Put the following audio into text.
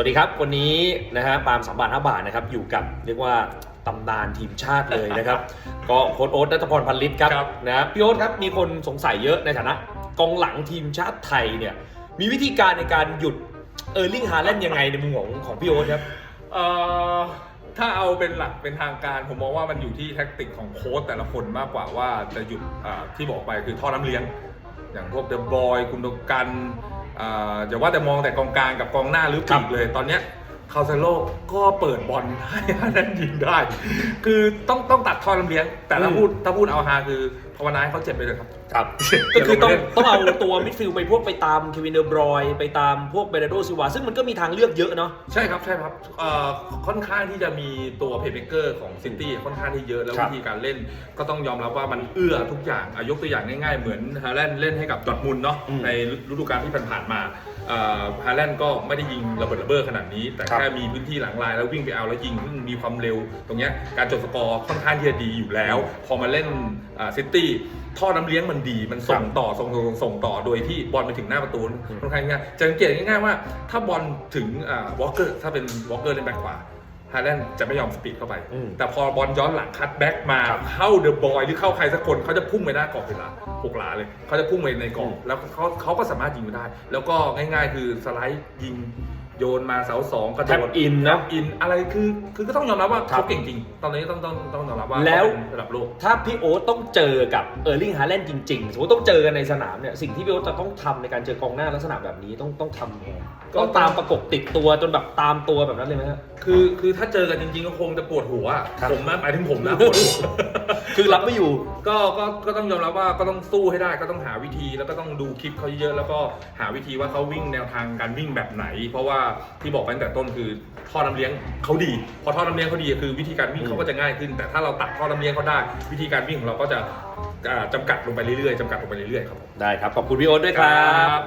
สวัสดีครับวันนี้นะฮะปาล์มสามบาทห้าบาทนะครับอยู่กับเรียกว่าตำนานทีมชาติเลยนะครับ ก็โค้ชโอ๊ตนัทพรพันลิตครับครับนะพี่โอ๊ตครับมีคนสงสัยเยอะในฐานะกองหลังทีมชาติไทยเนี่ยมีวิธีการในการหยุดเออร์ลิงฮาแลนด์ยังไงในมุมของของพี่โอ๊ตครับเอ่อถ้าเอาเป็นหลักเป็นทางการผมมองว่ามันอยู่ที่แท็กติกของโค้ชแต่ละคนมากกว่าว่าจะหยุดอ่าที่บอกไปคือท่อน้ำเลี้ยง อย่างพวกเดอะบอยคุณดกัน อย่าว่าแต่มองแต่กองกลางกับกองหน้าหรือปีกเลย ตอนเนี้ยาเซโลก็เปิดบอลให้ฮาแลนด์ยิงได้ คือต้องต้องตัดท่อน้ำเลี้ยง แต่ถ้าพูดถ้าพูดเอาฮาคือภาวนาให้เขาเจ็บไปเลยครับ ครับ ก็คือต้องเดี๋ยวเราไปเล่นต้องเอาตัวมิดฟิลด์ไปพวกไปตามเควินเดอร์บรอยไปตามพวกเบรโดซิวาซึ่งมันก็มีทางเลือกเยอะเนาะใช่ครับใช่ครับเอ่อค่อนข้างที่จะมีตัวเพย์เมเกอร์ของซิตี้ค่อนข้างที่เยอะแล้วครับวิธีการเล่น ก็ต้องยอมรับว่ามันเอื้อทุกอย่างอายกตัวอย่างง่ายๆเหมือนฮาแลนด์เล่นให้กับดอร์ทมุนด์เนาะอืมในฤดูกาลที่ผ่านๆมา ฮาแลนด์ก็ไม่ได้ยิงระเบิดระเบ้อขนาดนี้ แต่ครับแค่มีพื้นที่หลังลายแล้ววิ่งไปเอาแล้วยิงซึ่งมีความเร็ว ตรงเนี้ยการจบสกอร์ค่อนข้างที่จะดีอยู่แล้ว พอมาเล่นซิตี้ท่อน้ำเลี้ยงมันดีมันส่งต่อส่งส่งส่งส่งต่อโดยที่บอลไปถึงหน้าประตูค่อนข้างง่ายจะสังเกตง่ายๆว่า ถ้าบอลถึงวอลเกอร์ถ้าเป็นวอลเกอร์เล่นแบ็คขวา ฮาแลนด์จะไม่ยอมสปีดเข้าไป อืม แต่พอบอลย้อนหลังคัดแบ็กมาครับเข้าเดอะบอยหรือเข้าใครสักคนเขาจะพุ่งไปหน้ากรอบเวลาหกหลาเลย เขาจะพุ่งไปในกรอบอืมแล้วเขาเขาก็สามารถยิงได้ แล้วก็ง่าย ๆ คือสไลด์ยิง โยนมาเสาสองกระโดแท็บดอินนะ อินอะไรคือคือก็ต้องยอมรับว่าครับเขาเก่งจริง ตอนนี้ต้องต้องต้องยอมรับว่าแล้ว เขาเป็นระดับโลก ถ้าพี่โอ๊ตต้องเจอกับเออร์ลิงฮาแลนด์จริงๆ สมมติต้องเจอกันในสนามเนี่ย สิ่งที่พี่โอ๊ตจะต้องทำในการเจอกองหน้าลักษณะแบบนี้ต้องต้องทำยังไงก็ ต้องตามประกบติดตัวจนแบบตามตัวแบบนั้นเลยไหมฮะ คือคือถ้าเจอกันจริงๆก็คงจะปวดหัวครับ ผมนะหมายถึงผมนะปวดหัว คือรับไม่อยู่ ก็ก็ก็ต้องยอมรับว่าก็ต้องสู้ให้ได้ก็ต้องหาวิธีแล้วก็ต้องดูคลิปเขาเยอะๆแล้วก็หาวิธีว่าเขาวิ่งแนวทางการวิ่งแบบไหน เพราะว่าที่บอกไปตั้งแต่ต้นคือท่อน้ำเลี้ยงเขาดี พอท่อน้ำเลี้ยงเขาดีคือวิธีการวิ่งอืมเขาก็จะง่ายขึ้น แต่ถ้าเราตัดท่อน้ำเลี้ยงเขาได้ วิธีการวิ่งของเราก็จะอ่าจำกัดลงไปเรื่อยๆจำกัดลงไปเรื่อยๆครับผม ได้ครับ ขอบคุณพี่โอ๊ตด้วยครับ